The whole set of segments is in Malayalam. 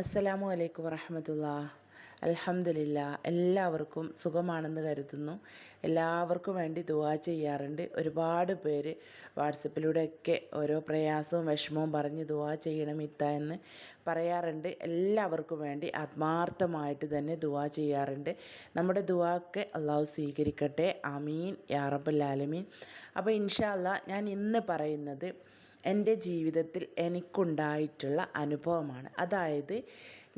അസ്സലാമു അലൈക്കും വറഹമത്തുള്ള അലഹമില്ല എല്ലാവർക്കും സുഖമാണെന്ന് കരുതുന്നു. എല്ലാവർക്കും വേണ്ടി ദുവാ ചെയ്യാറുണ്ട്. ഒരുപാട് പേര് വാട്സപ്പിലൂടെയൊക്കെ ഓരോ പ്രയാസവും വിഷമവും പറഞ്ഞ് ദുവാ ചെയ്യണം ഇത്ത എന്ന് പറയാറുണ്ട്. എല്ലാവർക്കും വേണ്ടി ആത്മാർത്ഥമായിട്ട് തന്നെ ദുവാ ചെയ്യാറുണ്ട്. നമ്മുടെ ദുവാക്ക് അള്ളാഹു സ്വീകരിക്കട്ടെ. അമീൻ യാ റബ്ബൽ ആലമീൻ. അപ്പോൾ ഇൻഷാല്ല ഞാൻ ഇന്ന് പറയുന്നത് എന്റെ ജീവിതത്തിൽ എനിക്കുണ്ടായിട്ടുള്ള അനുഭവമാണ്. അതായത്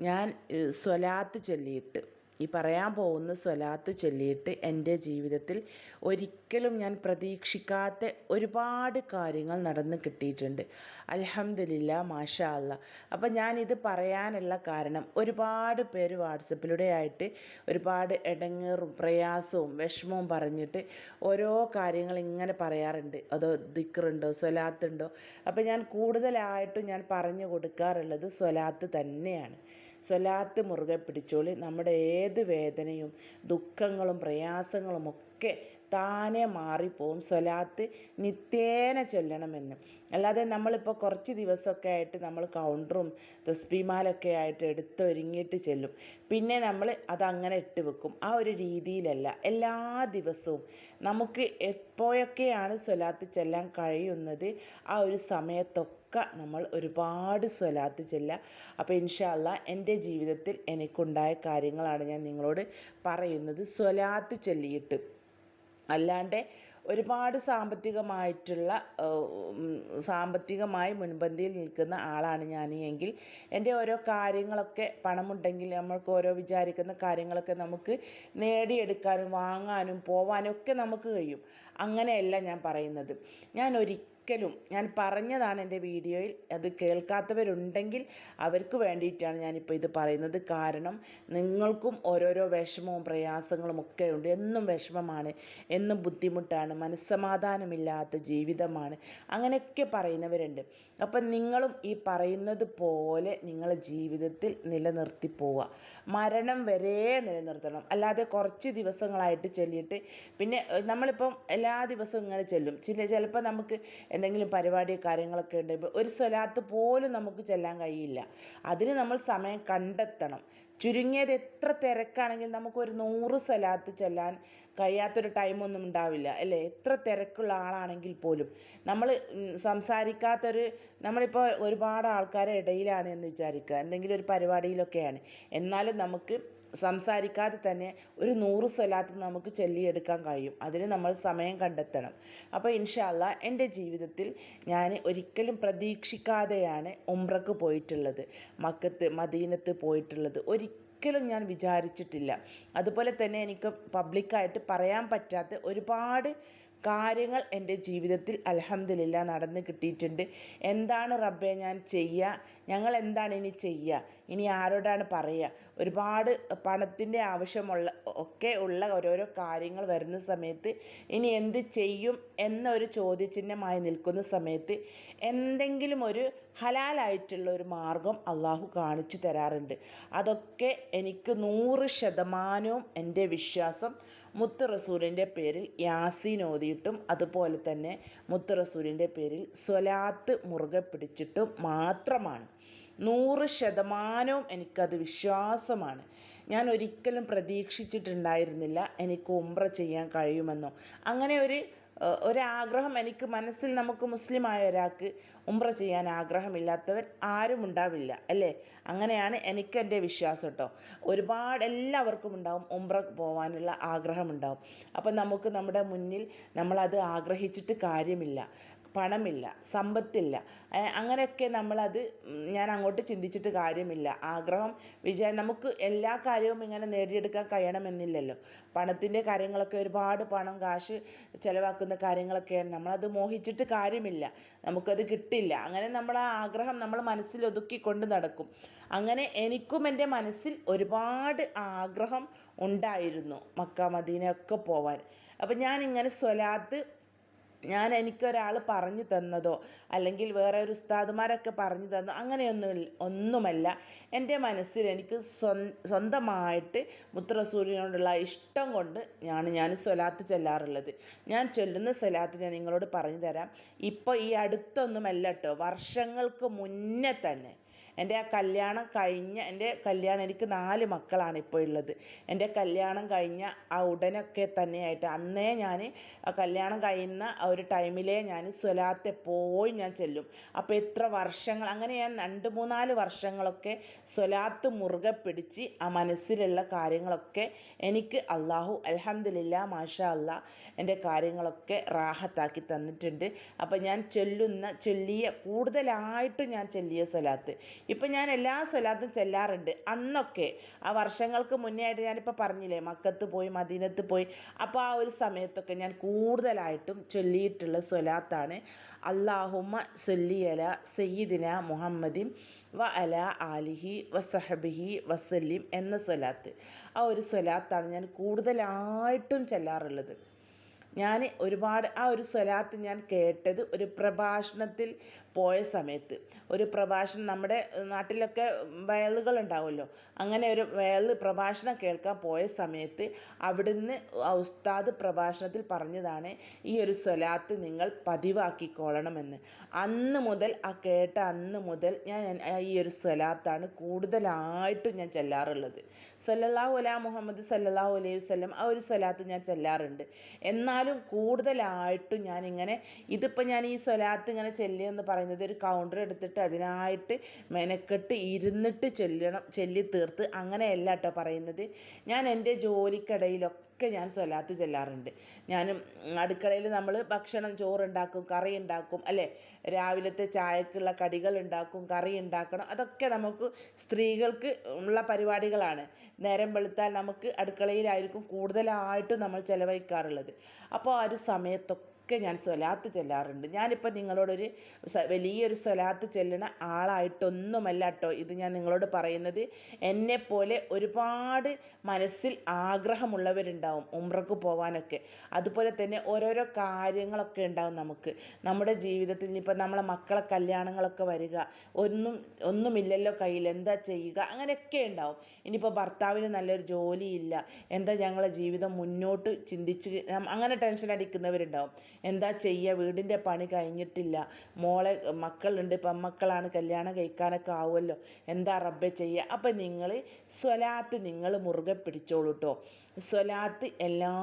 ഞാൻ സ്വലാത്ത് ചൊല്ലിയിട്ട് ഈ പറയാൻ പോകുന്ന സ്വലാത്ത് ചൊല്ലിയിട്ട് എന്റെ ജീവിതത്തിൽ ഒരിക്കലും ഞാൻ പ്രതീക്ഷിക്കാത്ത ഒരുപാട് കാര്യങ്ങൾ നടന്ന് കിട്ടിയിട്ടുണ്ട്. അലഹമില്ല മാഷാ അല്ല അപ്പം ഞാനിത് പറയാനുള്ള കാരണം ഒരുപാട് പേര് വാട്സപ്പിലൂടെ ആയിട്ട് ഒരുപാട് ഇടങ്ങേറും പ്രയാസവും വിഷമവും പറഞ്ഞിട്ട് ഓരോ കാര്യങ്ങൾ ഇങ്ങനെ പറയാറുണ്ട്. അതോ ദിക്കറുണ്ടോ സ്വലാത്തുണ്ടോ? അപ്പം ഞാൻ കൂടുതലായിട്ടും ഞാൻ പറഞ്ഞു കൊടുക്കാറുള്ളത് സ്വലാത്ത് തന്നെയാണ്. സ്വലാത്ത് മുറുകെ പിടിച്ചോളി. നമ്മുടെ ഏത് വേദനയും ദുഃഖങ്ങളും പ്രയാസങ്ങളും ഒക്കെ താനെ മാറിപ്പോവും. സ്വലാത്ത് നിത്യേന ചൊല്ലണമെന്ന്. അല്ലാതെ നമ്മളിപ്പോൾ കുറച്ച് ദിവസമൊക്കെ ആയിട്ട് നമ്മൾ കൗണ്ടറും തസ്ബീമാലൊക്കെ ആയിട്ട് എടുത്തൊരുങ്ങിയിട്ട് ചെല്ലും. പിന്നെ നമ്മൾ അതങ്ങനെ ഇട്ട് വെക്കും. ആ ഒരു രീതിയിലല്ല. എല്ലാ ദിവസവും നമുക്ക് എപ്പോഴൊക്കെയാണ് സ്വലാത്ത് ചെല്ലാൻ കഴിയുന്നത്? ആ ഒരു സമയത്തൊക്കെ നമ്മൾ ഒരുപാട് സ്വലാത്ത് ചെല്ലുക അപ്പോൾ ഇൻഷാല്ല എന്റെ ജീവിതത്തിൽ എനിക്കുണ്ടായ കാര്യങ്ങളാണ് ഞാൻ നിങ്ങളോട് പറയുന്നത്. സ്വലാത്ത് ചൊല്ലിയിട്ട്. അല്ലാണ്ട് ഒരുപാട് സാമ്പത്തികമായിട്ടുള്ള സാമ്പത്തികമായി മുൻപന്തിയിൽ നിൽക്കുന്ന ആളാണ് ഞാൻ എങ്കിൽ എന്റെ ഓരോ കാര്യങ്ങളൊക്കെ പണമുണ്ടെങ്കിൽ നമ്മൾക്ക് ഓരോ വിചാരിക്കുന്ന കാര്യങ്ങളൊക്കെ നമുക്ക് നേടിയെടുക്കാനും വാങ്ങാനും പോവാനും ഒക്കെ നമുക്ക് കഴിയും. അങ്ങനെയല്ല ഞാൻ പറയുന്നത്. ഞാൻ ഒരിക്കലും ഒരിക്കലും ഞാൻ പറഞ്ഞതാണ് എന്റെ വീഡിയോയിൽ അത് കേൾക്കാത്തവരുണ്ടെങ്കിൽ അവർക്ക് വേണ്ടിയിട്ടാണ് ഞാനിപ്പോൾ ഇത് പറയുന്നത്. കാരണം നിങ്ങൾക്കും ഓരോരോ വിഷമവും പ്രയാസങ്ങളും ഒക്കെ ഉണ്ട്. എന്നും വിഷമമാണ് എന്നും ബുദ്ധിമുട്ടാണ് മനസ്സമാധാനമില്ലാത്ത ജീവിതമാണ്. അങ്ങനെയൊക്കെ പറയുന്നവരുണ്ട്. അപ്പം നിങ്ങളും ഈ പറയുന്നത് പോലെ നിങ്ങളെ ജീവിതത്തിൽ നിലനിർത്തി പോവുക. മരണം വരെ നിലനിർത്തണം. അല്ലാതെ കുറച്ച് ദിവസങ്ങളായിട്ട് ചൊല്ലിയിട്ട് പിന്നെ നമ്മളിപ്പം എല്ലാ ദിവസവും ഇങ്ങനെ ചെല്ലും. ചില ചിലപ്പോൾ നമുക്ക് എന്തെങ്കിലും പരിപാടി കാര്യങ്ങളൊക്കെ ഉണ്ടെങ്കിൽ ഒരു സ്വലാത്ത് പോലും നമുക്ക് ചെല്ലാൻ കഴിയില്ല. അതിന് നമ്മൾ സമയം കണ്ടെത്തണം. ചുരുങ്ങിയത് എത്ര തിരക്കാണെങ്കിൽ നമുക്കൊരു നൂറ് സ്വലാത്ത് ചെല്ലാൻ കഴിയാത്തൊരു ടൈമൊന്നും ഉണ്ടാവില്ല അല്ലേ? എത്ര തിരക്കുള്ള ആളാണെങ്കിൽ പോലും. നമ്മൾ സംസാരിക്കാത്തൊരു നമ്മളിപ്പോൾ ഒരുപാട് ആൾക്കാരെ ഇടയിലാണ് എന്ന് വിചാരിക്കുക. എന്തെങ്കിലും ഒരു പരിപാടിയിലൊക്കെയാണ്. എന്നാലും നമുക്ക് സംസാരിക്കാതെ തന്നെ ഒരു നൂറ് സ്വലാത്ത് നമുക്ക് ചൊല്ലിയെടുക്കാൻ കഴിയും. അതിന് നമ്മൾ സമയം കണ്ടെത്തണം. അപ്പോൾ ഇൻഷാല്ല എന്റെ ജീവിതത്തിൽ ഞാൻ ഒരിക്കലും പ്രതീക്ഷിക്കാതെയാണ് ഉംറക്ക് പോയിട്ടുള്ളത്. മക്കത്ത് മദീനത്ത് പോയിട്ടുള്ളത്. ഒരിക്കലും ഞാൻ വിചാരിച്ചിട്ടില്ല. അതുപോലെ തന്നെ എനിക്ക് പബ്ലിക്കായിട്ട് പറയാൻ പറ്റാത്ത ഒരുപാട് കാര്യങ്ങൾ എന്റെ ജീവിതത്തിൽ അലഹമില്ല നടന്ന് കിട്ടിയിട്ടുണ്ട്. എന്താണ് റബ്ബെ ഞാൻ ചെയ്യുക ഞങ്ങൾ എന്താണ് ഇനി ചെയ്യുക ഇനി ആരോടാണ് പറയുക ഒരുപാട് പണത്തിന്റെ ആവശ്യമുള്ള ഒക്കെ ഉള്ള ഓരോരോ കാര്യങ്ങൾ വരുന്ന സമയത്ത് ഇനി എന്ത് ചെയ്യും എന്നൊരു ചോദ്യചിഹ്നമായി നിൽക്കുന്ന സമയത്ത് എന്തെങ്കിലും ഒരു ഹലാലായിട്ടുള്ള ഒരു മാർഗം അള്ളാഹു കാണിച്ചു തരാറുണ്ട്. അതൊക്കെ എനിക്ക് നൂറ് ശതമാനവും എന്റെ വിശ്വാസം മുത്ത് റസൂലിന്റെ പേരിൽ യാസീൻ ഓതിയിട്ടും അതുപോലെ തന്നെ മുത്ത് റസൂലിന്റെ പേരിൽ സ്വലാത്ത് മുറുകെ പിടിച്ചിട്ടും മാത്രമാണ്. നൂറ് ശതമാനവും എനിക്കത് വിശ്വാസമാണ്. ഞാൻ ഒരിക്കലും പ്രതീക്ഷിച്ചിട്ടുണ്ടായിരുന്നില്ല എനിക്ക് ഉംറ ചെയ്യാൻ കഴിയുമെന്നോ. അങ്ങനെ ഒരു ഒരാഗ്രഹം എനിക്ക് മനസ്സിൽ നമുക്ക് മുസ്ലിമായ ഒരാൾക്ക് ഉംറ ചെയ്യാൻ ആഗ്രഹമില്ലാത്തവർ ആരും ഉണ്ടാവില്ല അല്ലേ? അങ്ങനെയാണ് എനിക്ക് എന്റെ വിശ്വാസം കേട്ടോ ഒരുപാട് എല്ലാവർക്കും ഉണ്ടാവും ഉംറ പോകാനുള്ള ആഗ്രഹമുണ്ടാവും അപ്പം നമുക്ക് നമ്മുടെ മുന്നിൽ നമ്മളത് ആഗ്രഹിച്ചിട്ട് കാര്യമില്ല. പണമില്ല സമ്പത്തില്ല. അങ്ങനെയൊക്കെ നമ്മളത് ഞാൻ അങ്ങോട്ട് ചിന്തിച്ചിട്ട് കാര്യമില്ല. ആഗ്രഹം വിചാ നമുക്ക് എല്ലാ കാര്യവും ഇങ്ങനെ നേടിയെടുക്കാൻ കഴിയണമെന്നില്ലല്ലോ. പണത്തിന്റെ കാര്യങ്ങളൊക്കെ ഒരുപാട് പണം കാശ് ചിലവാക്കുന്ന കാര്യങ്ങളൊക്കെയാണ്. നമ്മളത് മോഹിച്ചിട്ട് കാര്യമില്ല. നമുക്കത് കിട്ടില്ല. അങ്ങനെ നമ്മൾ ആ ആഗ്രഹം നമ്മൾ മനസ്സിൽ ഒതുക്കി കൊണ്ട് നടക്കും. അങ്ങനെ എനിക്കും എന്റെ മനസ്സിൽ ഒരുപാട് ആഗ്രഹം ഉണ്ടായിരുന്നു മക്ക മദീനയൊക്കെ പോവാൻ. അപ്പം ഞാനിങ്ങനെ സ്വലാത്ത് ഞാൻ എനിക്കൊരാൾ പറഞ്ഞു തന്നതോ അല്ലെങ്കിൽ വേറെ ഒരു ഉസ്താദുമാരൊക്കെ പറഞ്ഞു തന്നോ അങ്ങനെയൊന്നും ഒന്നുമല്ല. എന്റെ മനസ്സിൽ എനിക്ക് സ്വന്തമായിട്ട് മുത്തറസൂലിനോടുള്ള ഇഷ്ടം കൊണ്ട് ഞാൻ ഞാൻ സ്വലാത്ത് ചെല്ലാറുള്ളത്. ഞാൻ ചൊല്ലുന്ന സ്വലാത്ത് ഞാൻ നിങ്ങളോട് പറഞ്ഞു തരാം. ഇപ്പോൾ ഈ അടുത്തൊന്നുമല്ല കേട്ടോ വർഷങ്ങൾക്ക് മുന്നേ തന്നെ എന്റെ ആ കല്യാണം കഴിഞ്ഞ എന്റെ കല്യാണം എനിക്ക് നാല് മക്കളാണ് ഇപ്പോൾ ഉള്ളത്. എന്റെ കല്യാണം കഴിഞ്ഞ ആ ഉടനൊക്കെ തന്നെയായിട്ട് അന്നേ ഞാൻ ആ കല്യാണം കഴിയുന്ന ആ ഒരു ടൈമിലേ ഞാൻ സ്വലാത്ത് എപ്പോഴും ഞാൻ ചെല്ലും. അപ്പോൾ എത്ര വർഷങ്ങൾ അങ്ങനെ ഞാൻ രണ്ട് മൂന്നാൽ വർഷങ്ങളൊക്കെ സ്വലാത്ത് മുറുകെ പിടിച്ച് ആ മനസ്സിലുള്ള കാര്യങ്ങളൊക്കെ എനിക്ക് അള്ളാഹു അലഹമില്ല മാഷാ അല്ലാ എന്റെ കാര്യങ്ങളൊക്കെ റാഹത്താക്കി തന്നിട്ടുണ്ട്. അപ്പോൾ ഞാൻ ചൊല്ലുന്ന ചൊല്ലിയ കൂടുതലായിട്ട് ഞാൻ ചൊല്ലിയ സ്വലാത്ത് ഇപ്പം ഞാൻ എല്ലാ സ്വലാത്തും ചെല്ലാറുണ്ട്. അന്നൊക്കെ ആ വർഷങ്ങൾക്ക് മുന്നേ ആയിട്ട് ഞാനിപ്പോൾ പറഞ്ഞില്ലേ മക്കത്ത് പോയി മദീനത്ത് പോയി. അപ്പോൾ ആ ഒരു സമയത്തൊക്കെ ഞാൻ കൂടുതലായിട്ടും ചൊല്ലിയിട്ടുള്ള സ്വലാത്താണ്. അള്ളാഹുമ്മ സൊല്ലിയല സയ്യിദിന മുഹമ്മദിൻ വ അല ആലിഹി വസഹബിഹി വസല്ലിം എന്ന സ്വലാത്ത്. ആ ഒരു സ്വലാത്താണ് ഞാൻ കൂടുതലായിട്ടും ചെല്ലാറുള്ളത്. ഞാൻ ഒരുപാട് ആ ഒരു സ്വലാത്ത് ഞാൻ കേട്ടത് ഒരു പ്രഭാഷണത്തിൽ പോയ സമയത്ത് ഒരു പ്രഭാഷണം നമ്മുടെ നാട്ടിലൊക്കെ വയലുകൾ ഉണ്ടാവുമല്ലോ അങ്ങനെ ഒരു വയൽ പ്രഭാഷണം കേൾക്കാൻ പോയ സമയത്ത് അവിടുന്ന് ഉസ്താദ് പ്രഭാഷണത്തിൽ പറഞ്ഞതാണ് ഈ ഒരു സ്വലാത്ത് നിങ്ങൾ പതിവാക്കിക്കൊള്ളണമെന്ന് അന്ന് മുതൽ ആ കേട്ട അന്ന് മുതൽ ഞാൻ ഈ ഒരു സ്വലാത്താണ് കൂടുതലായിട്ടും ഞാൻ ചെല്ലാറുള്ളത്. സല്ലല്ലാഹു അലാ മുഹമ്മദ് സല്ലല്ലാഹു അലൈഹി വസല്ലം ആ ഒരു സ്വലാത്ത് ഞാൻ ചെല്ലാറുണ്ട്. എന്നാലും കൂടുതലായിട്ടും ഇങ്ങനെ ഇതിപ്പോൾ ഞാൻ ഈ സ്വലാത്ത് ഇങ്ങനെ ചെല്ലുക പറയുന്നത് ഒരു കൗണ്ടർ എടുത്തിട്ട് അതിനായിട്ട് മെനക്കെട്ട് ഇരുന്നിട്ട് ചൊല്ലണം ചൊല്ലി തീർത്ത്. അങ്ങനെയല്ല കേട്ടോ പറയുന്നത്. ഞാൻ എന്റെ ജോലിക്കിടയിലൊക്കെ ഞാൻ സ്വലാത്ത് ചെല്ലാറുണ്ട്. ഞാൻ അടുക്കളയിൽ നമ്മൾ ഭക്ഷണം ചോറുണ്ടാക്കും കറി ഉണ്ടാക്കും അല്ലേ? രാവിലത്തെ ചായക്കുള്ള കടികൾ ഉണ്ടാക്കും കറി ഉണ്ടാക്കണം അതൊക്കെ നമുക്ക് സ്ത്രീകൾക്ക് ഉള്ള പരിപാടികളാണ്. നേരം വെളുത്താൽ നമുക്ക് അടുക്കളയിലായിരിക്കും കൂടുതലായിട്ടും നമ്മൾ ചിലവഴിക്കാറുള്ളത്. അപ്പോൾ ആ ഒരു സമയത്തൊക്കെ ഞാൻ സ്വലാത്ത് ചെല്ലാറുണ്ട്. ഞാനിപ്പോൾ നിങ്ങളോടൊരു വലിയൊരു സ്വലാത്ത് ചെല്ലണ ആളായിട്ടൊന്നുമല്ല കേട്ടോ ഇത് ഞാൻ നിങ്ങളോട് പറയുന്നത്. എന്നെപ്പോലെ ഒരുപാട് മനസ്സിൽ ആഗ്രഹമുള്ളവരുണ്ടാവും ഉംറക്ക് പോകാനൊക്കെ അതുപോലെ തന്നെ ഓരോരോ കാര്യങ്ങളൊക്കെ ഉണ്ടാവും നമുക്ക്. നമ്മുടെ ജീവിതത്തിൽ ഇപ്പം നമ്മളെ മക്കളെ കല്യാണങ്ങളൊക്കെ വരിക ഒന്നും ഒന്നുമില്ലല്ലോ കയ്യിൽ എന്താ ചെയ്യുക? അങ്ങനെയൊക്കെ ഉണ്ടാവും. ഇനിയിപ്പോൾ ഭർത്താവിന് നല്ലൊരു ജോലിയില്ല. എന്താ ഞങ്ങളെ ജീവിതം മുന്നോട്ട് ചിന്തിച്ച് അങ്ങനെ ടെൻഷൻ അടിക്കുന്നവരുണ്ടാവും. എന്താ ചെയ്യുക വീടിന്റെ പണി കഴിഞ്ഞിട്ടില്ല. മോളെ മക്കളുണ്ട്. പെൺമക്കളാണ് കല്യാണം കഴിക്കാനൊക്കെ ആവുമല്ലോ. എന്താ റബ്ബെ ചെയ്യുക അപ്പം നിങ്ങൾ സ്വലാത്ത് നിങ്ങൾ മുറുകെ പിടിച്ചോളൂ കേട്ടോ സ്വലാത്ത് എല്ലാ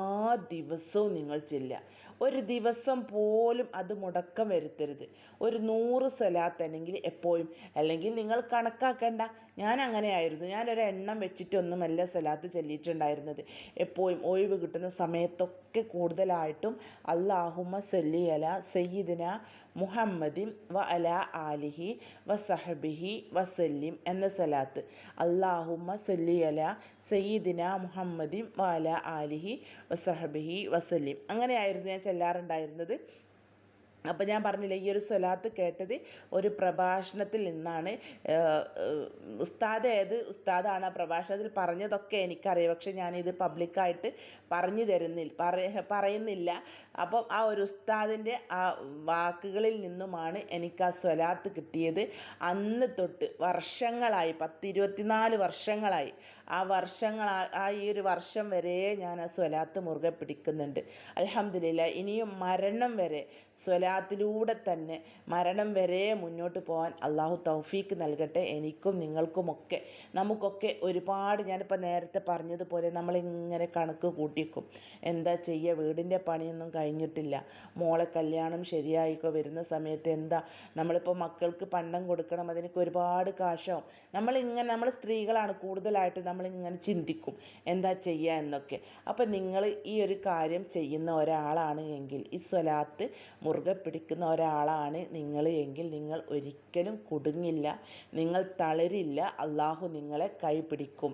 ദിവസവും നിങ്ങൾ ചെല്ലുക. ഒരു ദിവസം പോലും അത് മുടക്കം വരുത്തരുത്. ഒരു നൂറ് സ്വലാത്ത് അല്ലെങ്കിൽ എപ്പോഴും. അല്ലെങ്കിൽ നിങ്ങൾ കണക്കാക്കേണ്ട ഞാൻ അങ്ങനെയായിരുന്നു. ഞാനൊരു എണ്ണം വെച്ചിട്ടൊന്നുമല്ല സ്വലാത്ത് ചൊല്ലിയിട്ടുണ്ടായിരുന്നത്. എപ്പോഴും ഒഴിവ് കിട്ടുന്ന സമയത്തൊക്കെ കൂടുതലായിട്ടും അള്ളാഹുമ്മ സല്ലി അല സയ്യിദിന മുഹമ്മദിൻ വ അല ആലിഹി വ സഹബിഹി വസല്ലിം എന്ന സലാത്ത്. അള്ളാഹുമ്മ സല്ലി അല സയ്യിദിന മുഹമ്മദിൻ വ അല ആലിഹി വ സഹബിഹി വസല്ലിം അങ്ങനെയായിരുന്നു ഞാൻ ചെല്ലാറുണ്ടായിരുന്നത്. അപ്പോൾ ഞാൻ പറഞ്ഞില്ല ഈ ഒരു സ്വലാത്ത് കേട്ടത് ഒരു പ്രഭാഷണത്തിൽ നിന്നാണ്. ഉസ്താദ് ഏത് ഉസ്താദാണ് ആ പ്രഭാഷണത്തിൽ പറഞ്ഞതൊക്കെ എനിക്കറിയാം. പക്ഷെ ഞാനിത് പബ്ലിക്കായിട്ട് പറഞ്ഞു തരുന്നില്ല പറയുന്നില്ല. അപ്പം ആ ഒരു ഉസ്താദിന്റെ ആ വാക്കുകളിൽ നിന്നുമാണ് എനിക്ക് ആ സ്വലാത്ത് കിട്ടിയത്. അന്ന് തൊട്ട് വർഷങ്ങളായി പത്തിരുപത്തിനാല് വർഷങ്ങളായി. ആ വർഷങ്ങൾ ആ ഈ ഒരു വർഷം വരെ ഞാൻ ആ സ്വലാത്ത് മുറുകെ പിടിക്കുന്നുണ്ട്. അലഹമില്ല ഇനിയും മരണം വരെ സ്വലാത്തിലൂടെ തന്നെ മരണം വരെ മുന്നോട്ട് പോകാൻ അള്ളാഹു തൗഫീക്ക് നൽകട്ടെ. എനിക്കും നിങ്ങൾക്കുമൊക്കെ നമുക്കൊക്കെ ഒരുപാട് ഞാനിപ്പോൾ നേരത്തെ പറഞ്ഞതുപോലെ നമ്മളിങ്ങനെ കണക്ക് കൂട്ടിക്കും. എന്താ ചെയ്യുക വീടിന്റെ പണിയൊന്നും കഴിഞ്ഞിട്ടില്ല. മോളെ കല്യാണം ശരിയായിക്കോ? വരുന്ന സമയത്ത് എന്താ? നമ്മളിപ്പോൾ മക്കൾക്ക് പണ്ടം കൊടുക്കണം അതിനൊക്കെ ഒരുപാട് കാശാവും. നമ്മളിങ്ങനെ നമ്മൾ സ്ത്രീകളാണ് കൂടുതലായിട്ട് നമ്മളിങ്ങനെ ചിന്തിക്കും. എന്താ ചെയ്യുക എന്നൊക്കെ. അപ്പം നിങ്ങൾ ഈ ഒരു കാര്യം ചെയ്യുന്ന ഒരാളാണ് എങ്കിൽ ഈ സ്വലാത്ത് മുറുകെ പിടിക്കുന്ന ഒരാളാണ് നിങ്ങൾ എങ്കിൽ നിങ്ങൾ ഒരിക്കലും കുടുങ്ങില്ല. നിങ്ങൾ തളരില്ല. അള്ളാഹു നിങ്ങളെ കൈപിടിക്കും.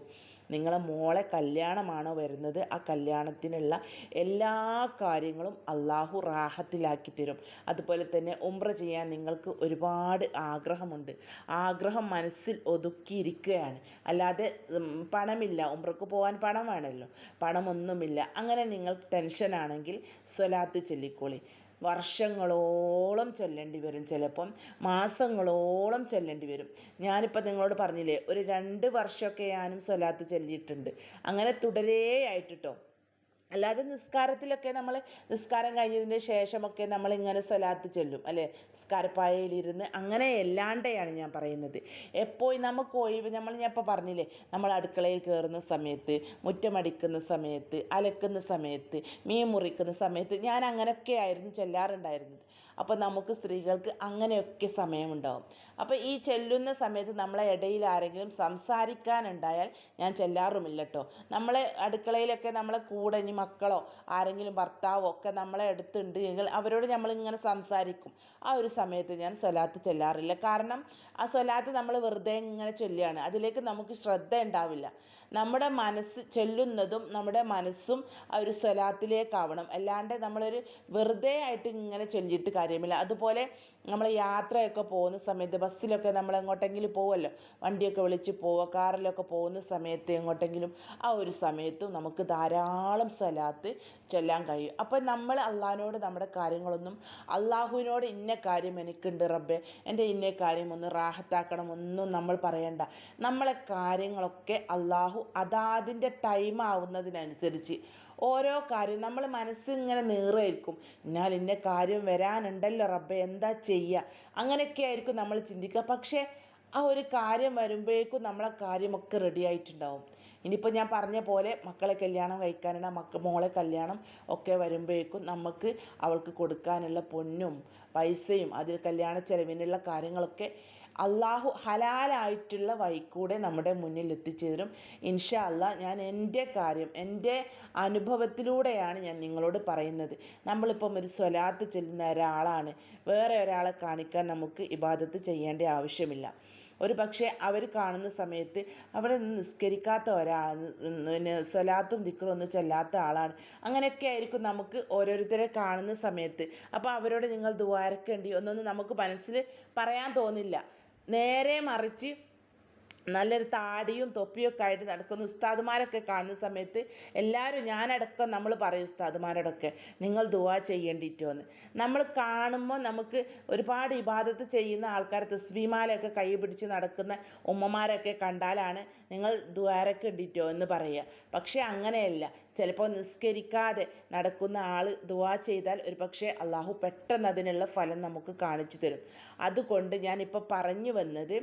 നിങ്ങളെ മോളെ കല്യാണമാണ് വരുന്നത്? ആ കല്യാണത്തിനുള്ള എല്ലാ കാര്യങ്ങളും അള്ളാഹു റാഹത്തിലാക്കി തരും. അതുപോലെ തന്നെ ഉംറ ചെയ്യാൻ നിങ്ങൾക്ക് ഒരുപാട് ആഗ്രഹമുണ്ട്. ആഗ്രഹം മനസ്സിൽ ഒതുക്കിയിരിക്കുകയാണ്. അല്ലാതെ പണമില്ല. ഉംറക്ക് പോകാൻ പണം വേണമല്ലോ. പണമൊന്നുമില്ല. അങ്ങനെ നിങ്ങൾ ടെൻഷനാണെങ്കിൽ സ്വലാത്ത് ചൊല്ലിക്കോളി. വർഷങ്ങളോളം ചൊല്ലേണ്ടി വരും. ചിലപ്പം മാസങ്ങളോളം ചൊല്ലേണ്ടി വരും. ഞാനിപ്പോൾ നിങ്ങളോട് പറഞ്ഞില്ലേ ഒരു രണ്ട് വർഷമൊക്കെ ഞാനും സ്വലാത്ത് ചൊല്ലിയിട്ടുണ്ട്. അങ്ങനെ തുടരെയായിട്ട് അല്ലാതെ നിസ്കാരത്തിലൊക്കെ നമ്മൾ നിസ്കാരം കഴിഞ്ഞതിന് ശേഷമൊക്കെ നമ്മളിങ്ങനെ സ്വലാത്ത് ചൊല്ലും അല്ലേ? നിസ്കാരപ്പായയിലിരുന്ന് അങ്ങനെ അല്ലാണ്ടെയാണ് ഞാൻ പറയുന്നത്. എപ്പോഴും നമുക്ക് ഒഴിവ് നമ്മൾ ഞാൻ ഇപ്പോൾ പറഞ്ഞില്ലേ നമ്മൾ അടുക്കളയിൽ കയറുന്ന സമയത്ത് മുറ്റമടിക്കുന്ന സമയത്ത് അലക്കുന്ന സമയത്ത് മീൻ മുറിക്കുന്ന സമയത്ത് ഞാൻ അങ്ങനെയൊക്കെ ആയിരുന്നു ചെല്ലാറുണ്ടായിരുന്നത്. അപ്പോൾ നമുക്ക് സ്ത്രീകൾക്ക് അങ്ങനെയൊക്കെ സമയമുണ്ടാവും. അപ്പോൾ ഈ ചെല്ലുന്ന സമയത്ത് നമ്മളെ ഇടയിൽ ആരെങ്കിലും സംസാരിക്കാനുണ്ടായാൽ ഞാൻ ചെല്ലാറുമില്ല കേട്ടോ നമ്മളെ അടുക്കളയിലൊക്കെ നമ്മളെ കൂടെ ഇനി മക്കളോ ആരെങ്കിലും ഭർത്താവോ ഒക്കെ നമ്മളെ അടുത്തുണ്ട് എങ്കിൽ അവരോട് നമ്മളിങ്ങനെ സംസാരിക്കും. ആ ഒരു സമയത്ത് ഞാൻ സ്വലാത്ത് ചെല്ലാറില്ല. കാരണം ആ സ്വലാത്ത് നമ്മൾ വെറുതെ ഇങ്ങനെ ചൊല്ലുകയാണ്. അതിലേക്ക് നമുക്ക് ശ്രദ്ധ ഉണ്ടാവില്ല. നമ്മുടെ മനസ്സ് ചെല്ലുന്നതും നമ്മുടെ മനസ്സും ആ ഒരു സ്വലാത്തിലേക്കാവണം. അല്ലാണ്ട് നമ്മളൊരു വെറുതെ ആയിട്ട് ഇങ്ങനെ ചൊല്ലിയിട്ട് കാര്യമില്ല. അതുപോലെ നമ്മൾ യാത്രയൊക്കെ പോകുന്ന സമയത്ത് ബസ്സിലൊക്കെ നമ്മൾ എങ്ങോട്ടെങ്കിലും പോവല്ലോ? വണ്ടിയൊക്കെ വിളിച്ച് പോവുക കാറിലൊക്കെ പോകുന്ന സമയത്ത് എങ്ങോട്ടെങ്കിലും ആ ഒരു സമയത്തും നമുക്ക് ധാരാളം സ്വലാത്ത് ചൊല്ലാൻ കഴിയും. അപ്പോൾ നമ്മൾ അള്ളാഹിനോട് നമ്മുടെ കാര്യങ്ങളൊന്നും അള്ളാഹുവിനോട് ഇന്ന കാര്യം എനിക്കുണ്ട് റബ്ബെ എന്റെ ഇന്ന കാര്യം ഒന്ന് റാഹത്താക്കണം ഒന്നും നമ്മൾ പറയണ്ട. നമ്മളെ കാര്യങ്ങളൊക്കെ അള്ളാഹു അതാതിന്റെ ടൈം ആവുന്നതിനനുസരിച്ച് ഓരോ കാര്യം നമ്മൾ മനസ്സിങ്ങനെ നീറായിരിക്കും എന്നാൽ ഇന്ന കാര്യം വരാനുണ്ടല്ലോ റബ്ബെ എന്താ ചെയ്യുക അങ്ങനെയൊക്കെ ആയിരിക്കും നമ്മൾ ചിന്തിക്കുക. പക്ഷേ ആ ഒരു കാര്യം വരുമ്പോഴേക്കും നമ്മളെ കാര്യമൊക്കെ റെഡി ആയിട്ടുണ്ടാവും. ഇനിയിപ്പോൾ ഞാൻ പറഞ്ഞ പോലെ മക്കളെ കല്യാണം കഴിക്കാനുള്ള മക്ക മോളെ കല്യാണം ഒക്കെ വരുമ്പോഴേക്കും നമുക്ക് അവൾക്ക് കൊടുക്കാനുള്ള പൊന്നും പൈസയും അതിൽ കല്യാണ ചെലവിനുള്ള കാര്യങ്ങളൊക്കെ അള്ളാഹു ഹലാലായിട്ടുള്ള വഴിക്കൂടെ നമ്മുടെ മുന്നിൽ എത്തിച്ചു തരും ഇൻഷാ അല്ലാ ഞാൻ എന്റെ കാര്യം എന്റെ അനുഭവത്തിലൂടെയാണ് ഞാൻ നിങ്ങളോട് പറയുന്നത്. നമ്മളിപ്പം ഒരു സ്വലാത്ത് ചെല്ലുന്ന ഒരാളാണ്. വേറെ ഒരാളെ കാണിക്കാൻ നമുക്ക് ഇബാദത്ത് ചെയ്യേണ്ട ആവശ്യമില്ല. ഒരു പക്ഷേ അവർ കാണുന്ന സമയത്ത് അവിടെ നിസ്കരിക്കാത്ത ഒരാൾ പിന്നെ സ്വലാത്തും ദിക്റും ഒന്നും ചെല്ലാത്ത ആളാണ്. അങ്ങനെയൊക്കെ ആയിരിക്കും നമുക്ക് ഓരോരുത്തരെ കാണുന്ന സമയത്ത്. അപ്പോൾ അവരോട് നിങ്ങൾ ദ്വാരക്കേണ്ടി ഒന്നൊന്നും നമുക്ക് മനസ്സിൽ പറയാൻ തോന്നില്ല. നേരെ മറിച്ച് നല്ലൊരു താടിയും തൊപ്പിയൊക്കെ ആയിട്ട് നടക്കുന്ന ഉസ്താദുമാരൊക്കെ കാണുന്ന സമയത്ത് എല്ലാവരും ഞാനടക്കം നമ്മൾ പറയും ഉസ്താദുമാരോടൊക്കെ നിങ്ങൾ ദുവാ ചെയ്യേണ്ടിട്ടോ എന്ന് നമ്മൾ കാണുമ്പോൾ നമുക്ക് ഒരുപാട് ഇബാദത്ത് ചെയ്യുന്ന ആൾക്കാർ തസ്ബീമാലൊക്കെ കൈ പിടിച്ച് നടക്കുന്ന ഉമ്മമാരൊക്കെ കണ്ടാലാണ് നിങ്ങൾ ദ്വാരക്കേണ്ടിട്ടോ എന്ന് പറയുക. പക്ഷേ അങ്ങനെയല്ല. ചിലപ്പോൾ നിസ്കരിക്കാതെ നടക്കുന്ന ആൾ ദുവാ ചെയ്താൽ ഒരു പക്ഷേ അള്ളാഹു പെട്ടെന്ന് അതിനുള്ള ഫലം നമുക്ക് കാണിച്ചു തരും. അതുകൊണ്ട് ഞാനിപ്പോൾ പറഞ്ഞു വന്നത്